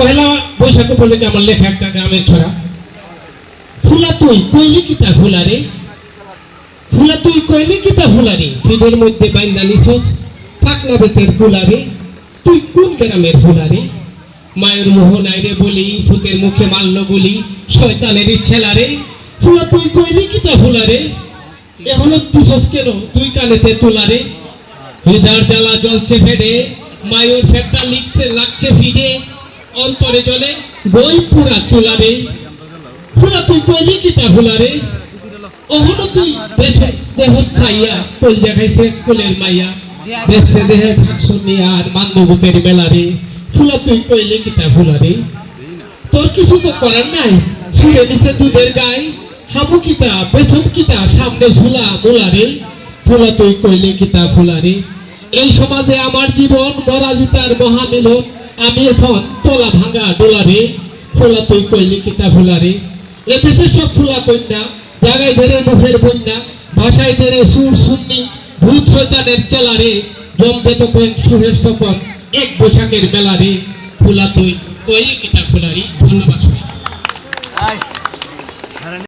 পহেলা বৈশাখ যে আমার লেখা একটা গ্রামের ছড়া? ফুলা তুই কইলি কিতা ফুলা রে? ফুলা তুই কইলি কিতা ফুলা রে? ফিদের মধ্যে বাইন্দা নিছস, পাকনা বেতের ফুলা রে। তুই কোন গ্রামের ফুলা রে? মায়ের মোহ নাই রে বলি ফুতের মুখে মারল বলি, শয়তানের ইচ্ছেলা রে। ফুলা তুই কইলি কিতা ফুলা রে? এখনও দিছস কেন? তুই কানেতে তোলা রে। হৃদয় জ্বালা জ্বলছে ফেডে, মায়ের ফেটটা লিখছে, লাগছে ফিডে। অন্তরে জলে বই পুরা চুলা রে ফুলা তুই কইলি কিতা ফুলা রে ওহনো তুই দেহ ছাইয়া, কল দেখাইছে কোলের মাইয়া। দেশে দেহে ঠাকসুনি আর মান্যবতের মেলা রে ফুলা তুই কইলি কিতা ফুলা রে তোর কিছু তো করার নাই শুয়ে দিছে দুধের গায়ে হামু কিতা বেসম কিতা সামনে ঝুলা মোলা রে ফুলা তুই কইলে কিতা ফুলা রে এই সমাজে আমার জীবন মরা জিতার মহামিলন। আমি এখন তোলা ভাঙা ডোলারে ফোলা তুই কইলি কিতা ফুলা রে এদেশের সব ফুলা কন্যা, জাগায় ধরে মুখের বন্যা ভাষায় ধরে সুর শুননি ভূত শৈতানের চেলারে রে তো কেন সুরের সপন এক বৈশাখের বেলারে ফুলা তুই কইলি কিতা ফুলারি ধন্যবাদ